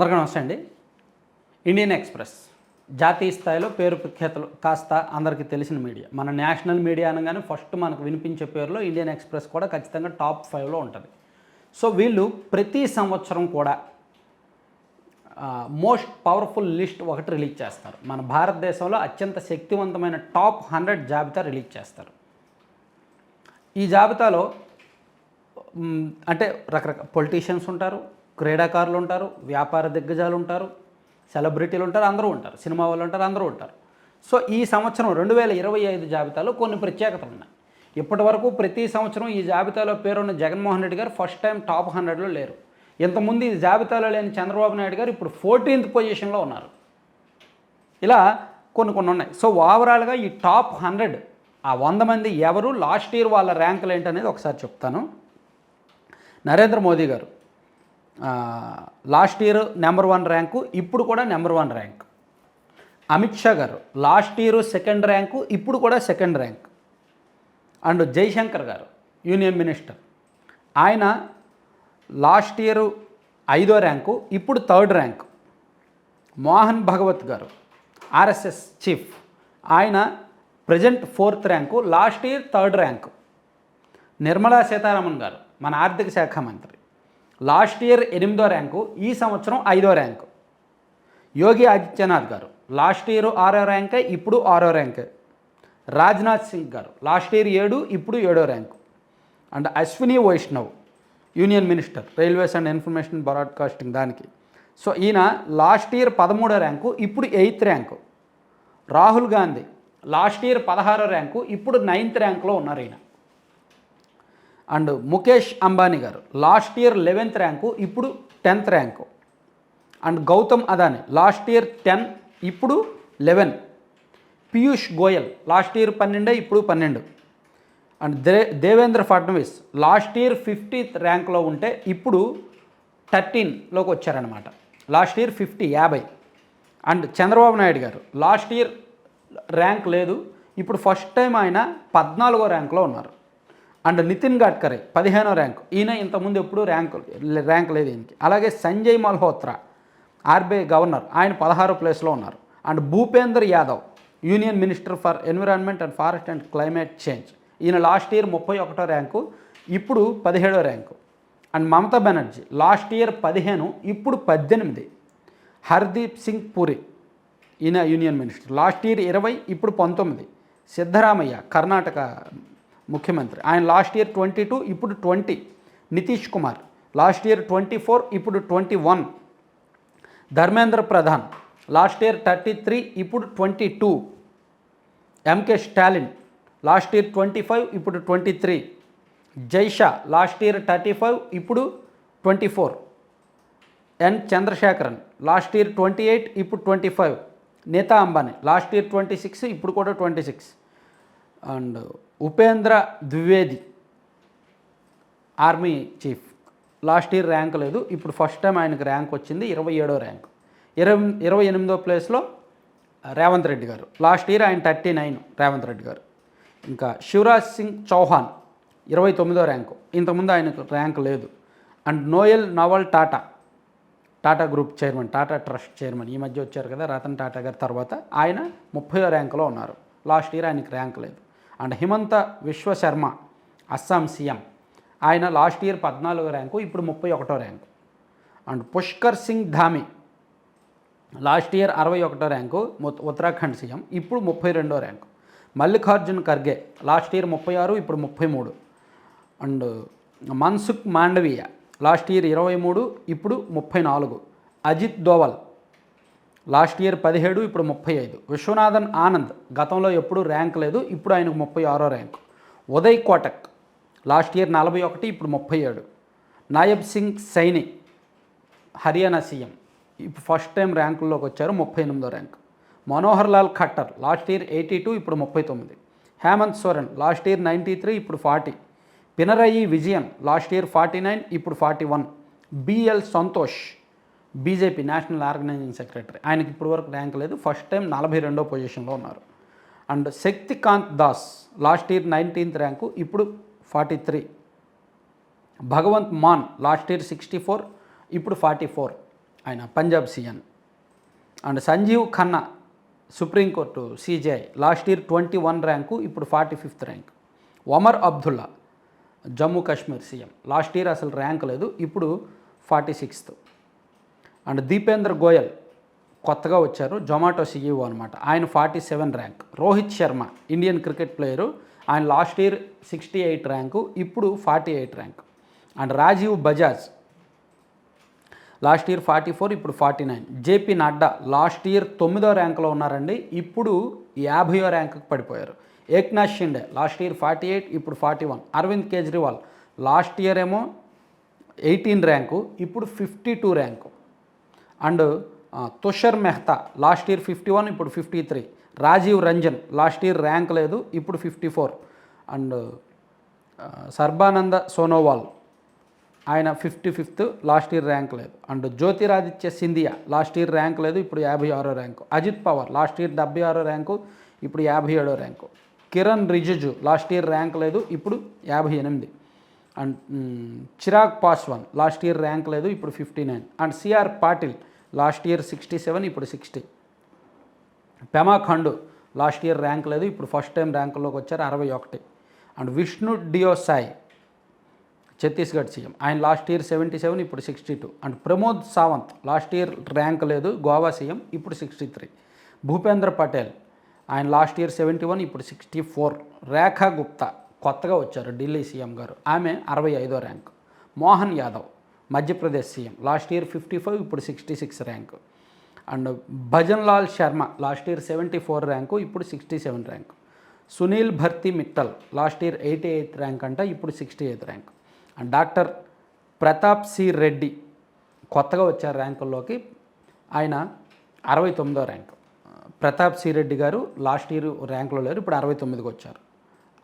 అందరికీ నమస్తే అండి. ఇండియన్ ఎక్స్ప్రెస్ జాతీయ స్థాయిలో పేరు ప్రఖ్యాతలు కాస్త అందరికీ తెలిసిన మీడియా. మన నేషనల్ మీడియా అనగానే ఫస్ట్ మనకు వినిపించే పేరులో ఇండియన్ ఎక్స్ప్రెస్ కూడా ఖచ్చితంగా టాప్ ఫైవ్లో ఉంటుంది. సో వీళ్ళు ప్రతి సంవత్సరం కూడా మోస్ట్ పవర్ఫుల్ లిస్ట్ ఒకటి రిలీజ్ చేస్తారు. మన భారతదేశంలో అత్యంత శక్తివంతమైన టాప్ హండ్రెడ్ జాబితా రిలీజ్ చేస్తారు. ఈ జాబితాలో అంటే రకరకాల పొలిటీషియన్స్ ఉంటారు క్రీడాకారులు ఉంటారు వ్యాపార దిగ్గజాలు ఉంటారు సెలబ్రిటీలు ఉంటారు అందరూ ఉంటారు సినిమా వాళ్ళు ఉంటారు అందరూ ఉంటారు. సో ఈ సంవత్సరం రెండు వేల ఇరవై ఐదు జాబితాలో కొన్ని ప్రత్యేకతలు ఉన్నాయి ఇప్పటి వరకు ప్రతి సంవత్సరం ఈ జాబితాలో పేరున్న జగన్మోహన్ రెడ్డి గారు ఫస్ట్ టైం టాప్ హండ్రెడ్లో లేరు. ఇంతకుముందు ఈ జాబితాలో లేని చంద్రబాబు నాయుడు గారు ఇప్పుడు ఫోర్టీన్త్ పొజిషన్లో ఉన్నారు. ఇలా కొన్ని కొన్ని ఉన్నాయి. సో ఓవరాల్గా ఈ టాప్ హండ్రెడ్ ఆ వంద మంది ఎవరు లాస్ట్ ఇయర్ వాళ్ళ ర్యాంకులు ఏంటనేది ఒకసారి చెప్తాను. Narendra Modi garu last year number one rank ఇప్పుడు కూడా number one rank. Amit Shah garu last year second rank ఇప్పుడు కూడా second rank. And Jaishankar garu union minister. ఆయన లాస్ట్ ఇయర్ ఐదో ర్యాంకు ఇప్పుడు third rank. Mohan Bhagwat garu RSS chief. ఆయన present fourth rank last year third rank. Nirmala Sitharaman garu మన ఆర్థిక శాఖ మంత్రి. లాస్ట్ ఇయర్ ఎనిమిదో ర్యాంకు ఈ సంవత్సరం ఐదో ర్యాంకు. యోగి ఆదిత్యనాథ్ గారు లాస్ట్ ఇయర్ ఆరో ర్యాంకే ఇప్పుడు ఆరో ర్యాంకే. రాజ్నాథ్ సింగ్ గారు లాస్ట్ ఇయర్ ఏడు ఇప్పుడు ఏడో rank. And Ashwini Vaishnaw union minister railways and information broadcasting దానికి. సో ఈయన లాస్ట్ ఇయర్ పదమూడో ర్యాంకు ఇప్పుడు eighth rank. Rahul Gandhi last year పదహారో ర్యాంకు ఇప్పుడు నైన్త్ ర్యాంక్లో ఉన్నారు ఈయన. And Mukesh Ambani garu. Last year eleventh rank ఇప్పుడు tenth rank. And Gautam Adani last year ten ఇప్పుడు eleven. Piyush Goyal last year పన్నెండే ఇప్పుడు పన్నెండు. And they Devendra Fadnavis last year fiftieth ర్యాంక్లో ఉంటే ఇప్పుడు థర్టీన్లోకి వచ్చారనమాట లాస్ట్ ఇయర్ ఫిఫ్టీ యాభై. And Chandrababu Naidu garu last year rank లేదు ఇప్పుడు ఫస్ట్ టైం ఆయన పద్నాలుగో ర్యాంక్లో ఉన్నారు. అండ్ నితిన్ గడ్కరీ పదిహేనో ర్యాంక్. ఈయన ఇంతకుముందు ఎప్పుడు ర్యాంకు ర్యాంక్ లేదు ఈయనకి. అలాగే సంజయ్ మల్హోత్రా ఆర్బీఐ గవర్నర్. ఆయన పదహారో ప్లేస్లో ఉన్నారు. And Bhupender Yadav union minister for environment and forest and climate change. ఈయన లాస్ట్ ఇయర్ ముప్పై ఒకటో ర్యాంకు ఇప్పుడు పదిహేడో rank. And Mamata Banerjee last year పదిహేను ఇప్పుడు పద్దెనిమిది. హర్దీప్ సింగ్ పూరి ఈయన యూనియన్ మినిస్టర్. లాస్ట్ ఇయర్ ఇరవై ఇప్పుడు పంతొమ్మిది. సిద్ధరామయ్య కర్ణాటక ముఖ్యమంత్రి. ఆయన లాస్ట్ ఇయర్ ట్వంటీ టూ ఇప్పుడు twenty. Nitish Kumar. Last year twenty four ఇప్పుడు twenty one. Dharmendra Pradhan. Last year thirty three ఇప్పుడు twenty two. M K Stalin. Last year twenty five ఇప్పుడు twenty three. Jay Shah last year thirty five ఇప్పుడు twenty four. N Chandrasekaran. Last year twenty eight ఇప్పుడు twenty five. Nita Ambani. Last year twenty six ఇప్పుడు కూడా twenty six. And Upendra Dwivedi army chief. Last year rank లేదు. ఇప్పుడు first time ఆయనకు rank వచ్చింది ఇరవై ఏడో ర్యాంక్. ఇరవై ఇరవై ఎనిమిదో ప్లేస్లో రేవంత్ రెడ్డి గారు. లాస్ట్ ఇయర్ ఆయన థర్టీ నైన్ రేవంత్ రెడ్డి గారు. ఇంకా శివరాజ్ సింగ్ చౌహాన్ ఇరవై తొమ్మిదో ర్యాంకు. ఇంతకుముందు ఆయనకు ర్యాంక్ లేదు. And Noel Naval Tata Tata group chairman Tata trust chairman ఈ మధ్య వచ్చారు కదా రతన్ టాటా గారి తర్వాత. ఆయన ముప్పై ర్యాంకులో ఉన్నారు. లాస్ట్ ఇయర్ ఆయనకి ర్యాంక్ లేదు. And Himanta Biswa Sarma Assam CM. ఆయన లాస్ట్ ఇయర్ పద్నాలుగో ర్యాంకు ఇప్పుడు ముప్పై ఒకటో rank. And Pushkar Singh Dhami last year అరవై ఒకటో ర్యాంకు ఉత్తరాఖండ్ సీఎం ఇప్పుడు ముప్పై రెండో rank. Mallikarjun Kharge last year ముప్పై ఆరు ఇప్పుడు ముప్పై మూడు. And Mansukh Mandaviya last year ఇరవై మూడు ఇప్పుడు ముప్పై నాలుగు. అజిత్ దోవల్ లాస్ట్ ఇయర్ పదిహేడు ఇప్పుడు ముప్పై ఐదు. విశ్వనాథన్ ఆనంద్ గతంలో ఎప్పుడూ ర్యాంక్ లేదు ఇప్పుడు ఆయనకు ముప్పై ఆరో rank. Uday Kotak last year నలభై ఒకటి ఇప్పుడు ముప్పై ఏడు. నాయబ్ సింగ్ సైని హర్యానా సీఎం ఇప్పుడు ఫస్ట్ టైం ర్యాంకుల్లోకి వచ్చారు ముప్పై ఎనిమిదో rank. Manohar Lal Khattar last year eighty two ఇప్పుడు ముప్పై తొమ్మిది. Hemant Soren last year ninety three ఇప్పుడు forty. Pinarayi Vijayan last year forty nine ఇప్పుడు forty one. B L Santhosh BJP national organising secretary. ఆయనకి ఇప్పుడు వరకు ర్యాంక్ లేదు. First time నలభై రెండో పొజిషన్లో ఉన్నారు. And Shaktikanta Das last year nineteenth rank ఇప్పుడు forty three. Bhagwant Mann last year sixty four ఇప్పుడు ఫార్టీ ఫోర్. ఆయన Punjab CM. And Sanjiv Khanna supreme court CJI last year twenty one rank ఇప్పుడు forty fifth rank. Omar Abdullah Jammu Kashmir CM. Last year అసలు rank లేదు ఇప్పుడు forty sixth. And Deepinder Goyal కొత్తగా వచ్చారు Zomato CEO అనమాట ఆయన forty seven rank Rohit Sharma Indian cricket player ఆయన last year sixty eight rank ఇప్పుడు forty eight rank and Rajiv Bajaj last year forty four ఇప్పుడు forty nine J P Nadda last year తొమ్మిదో ర్యాంకులో ఉన్నారండి ఇప్పుడు యాభయో ర్యాంకుకు పడిపోయారు. Eknath Shinde last year forty eight ఇప్పుడు forty one Arvind Kejriwal last year ఏమో ఎయిటీన్ ర్యాంకు ఇప్పుడు fifty two rank and Tushar Mehta last year fifty one ఇప్పుడు fifty three. Rajiv Ranjan last year rank లేదు ఇప్పుడు fifty four. And Sarbananda Sonowal ఆయన fifty fifth last year rank లేదు. And Jyotiraditya Scindia last year rank లేదు ఇప్పుడు యాభై ఆరో rank. Ajit Pawar last year డెబ్బై ఆరో ర్యాంకు ఇప్పుడు యాభై ఏడో rank. Kiran Rijiju last year rank లేదు ఇప్పుడు యాభై ఎనిమిది. And Chirag Paswan last year rank లేదు ఇప్పుడు fifty nine. And C R Patil last year sixty seven ఇప్పుడు sixty. Pema Khandu last year rank లేదు ఇప్పుడు ఫస్ట్ టైం ర్యాంకులోకి వచ్చారు అరవై ఒకటి. And Vishnu Deo Sai Chhattisgarh CM. ఆయన లాస్ట్ ఇయర్ సెవెంటీ సెవెన్ ఇప్పుడు sixty two. And Pramod Sawant last year rank లేదు గోవా సీఎం ఇప్పుడు సిక్స్టీ త్రీ. భూపేంద్ర పటేల్ ఆయన లాస్ట్ ఇయర్ సెవెంటీ వన్ ఇప్పుడు సిక్స్టీ ఫోర్. రేఖా గుప్తా కొత్తగా వచ్చారు ఢిల్లీ సీఎం గారు. ఆమె అరవై ఐదో rank. Mohan Yadav Madhya Pradesh CM. Last year fifty five ఇప్పుడు sixty six rank. And Bhajan Lal Sharma last year seventy four rank ఇప్పుడు sixty seven rank. Sunil Bharti Mittal last year eighty eighth rank అంట ఇప్పుడు sixty eighth rank. And doctor Pratap C Reddy కొత్తగా వచ్చారు ర్యాంకుల్లోకి ఆయన అరవై తొమ్మిదో rank. Pratap C Reddy గారు last year ర్యాంకులో లేరు ఇప్పుడు అరవై తొమ్మిదికి వచ్చారు.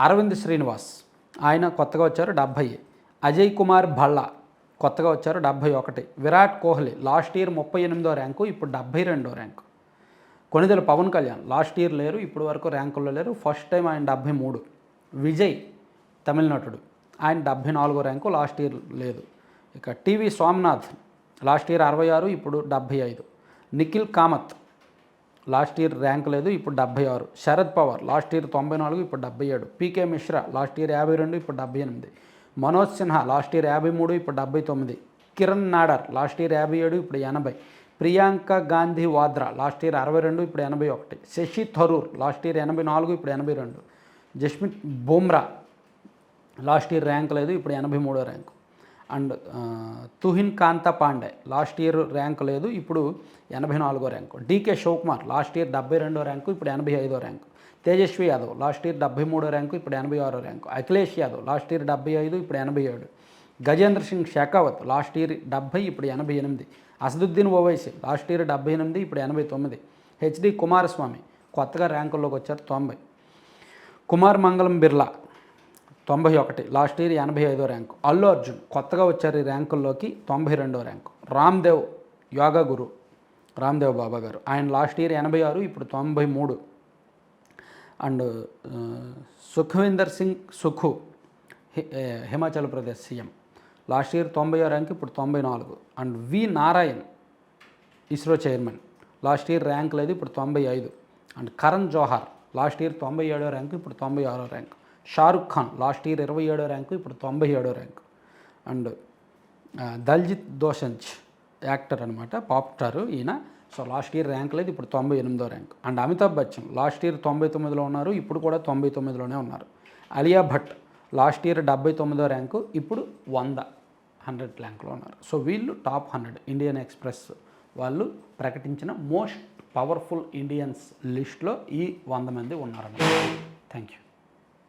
అరవింద్ శ్రీనివాస్ ఆయన కొత్తగా వచ్చారు డెబ్భై అజయ్ కుమార్ భళ్ళ కొత్తగా వచ్చారు డెబ్భై ఒకటి. విరాట్ కోహ్లీ లాస్ట్ ఇయర్ ముప్పై ఎనిమిదో ర్యాంకు ఇప్పుడు డెబ్భై రెండో rank. Konidela Pawan Kalyan last year లేరు ఇప్పుడు వరకు ర్యాంకుల్లో లేరు. ఫస్ట్ టైం ఆయన డెబ్భై మూడు. విజయ్ తమిళనటుడు. ఆయన డెబ్భై నాలుగో ర్యాంకు లాస్ట్ ఇయర్ లేదు. ఇక టీవీ స్వామినాథ్ లాస్ట్ ఇయర్ అరవై ఆరు ఇప్పుడు డెబ్భై ఐదు. Nikhil Kamath last year rank లేదు ఇప్పుడు డెబ్బై ఆరు. శరద్ పవార్ లాస్ట్ ఇయర్ తొంభై నాలుగు ఇప్పుడు డెబ్బై ఏడు. పీకే మిశ్రా లాస్ట్ ఇయర్ యాభై రెండు ఇప్పుడు డెబ్బై ఎనిమిది. మనోజ్ సిన్హా లాస్ట్ ఇయర్ యాభై మూడు ఇప్పుడు డెబ్బై తొమ్మిది. కిరణ్ నాడర్ లాస్ట్ ఇయర్ యాభై ఏడు ఇప్పుడు ఎనభై. ప్రియాంక గాంధీ వాద్రా లాస్ట్ ఇయర్ అరవై రెండు ఇప్పుడు ఎనభై ఒకటి. శశి థరూర్ లాస్ట్ ఇయర్ ఎనభై నాలుగు ఇప్పుడు ఎనభై రెండు. Jasprit Bumrah last year rank లేదు ఇప్పుడు ఎనభై మూడో ర్యాంకు. అండ్ తుహిన్ కాంత పాండే లాస్ట్ ఇయర్ ర్యాంక్ లేదు ఇప్పుడు ఎనభై నాలుగో rank. D K Shivakumar last year డెబ్బై రెండో ర్యాంకు ఇప్పుడు ఎనభై ఐదో rank. Tejashwi Yadav last year డెబ్బై మూడో ర్యాంకు ఇప్పుడు ఎనభై ఆరో rank. Akhilesh Yadav last year డెబ్బై ఐదు ఇప్పుడు ఎనభై ఏడు. గజేంద్ర సింగ్ షెకావత్ లాస్ట్ ఇయర్ డెబ్బై ఇప్పుడు ఎనభై ఎనిమిది. అసదుద్దీన్ ఓవైసీ లాస్ట్ ఇయర్ డెబ్బై ఎనిమిది ఇప్పుడు ఎనభై తొమ్మిది. హెచ్డి కుమారస్వామి కొత్తగా ర్యాంకుల్లోకి వచ్చారు తొంభై. కుమార్ మంగళం బిర్లా తొంభై ఒకటి లాస్ట్ ఇయర్ ఎనభై ఐదో ర్యాంకు. అల్లు అర్జున్ కొత్తగా వచ్చారు ఈ ర్యాంకుల్లోకి తొంభై రెండో ర్యాంకు. రామ్దేవ్ యోగా గురు రామ్దేవ్ బాబా గారు. ఆయన లాస్ట్ ఇయర్ ఎనభై ఆరు ఇప్పుడు తొంభై మూడు. And Sukhvinder Singh Sukhu Himachal Pradesh CM. Last year తొంభై ర్యాంక్ ఇప్పుడు తొంభై నాలుగు. And V Narayan ISRO chairman. Last year rank లేదు ఇప్పుడు తొంభై ఐదు. And Karan Johar last year తొంభై ఏడో ర్యాంకు ఇప్పుడు తొంభై ఆరో rank. Shahrukh Khan last year ఇరవై ఏడో ర్యాంకు ఇప్పుడు తొంభై ఏడో rank. And Diljit Dosanjh actor అనమాట పాప్ స్టారు ఈయన. సో లాస్ట్ ఇయర్ ర్యాంక్ లేదు ఇప్పుడు తొంభై ఎనిమిదో rank. And Amitabh Bachchan last year తొంభై తొమ్మిదిలో ఉన్నారు ఇప్పుడు కూడా తొంభై తొమ్మిదిలోనే ఉన్నారు. అలియా భట్ లాస్ట్ ఇయర్ డెబ్బై తొమ్మిదో ర్యాంకు ఇప్పుడు వంద హండ్రెడ్ ర్యాంక్లో ఉన్నారు. సో వీళ్ళు టాప్ హండ్రెడ్ ఇండియన్ ఎక్స్ప్రెస్ వాళ్ళు ప్రకటించిన మోస్ట్ పవర్ఫుల్ ఇండియన్స్ లిస్ట్లో ఈ వంద మంది ఉన్నారన్నమాట. Thank you.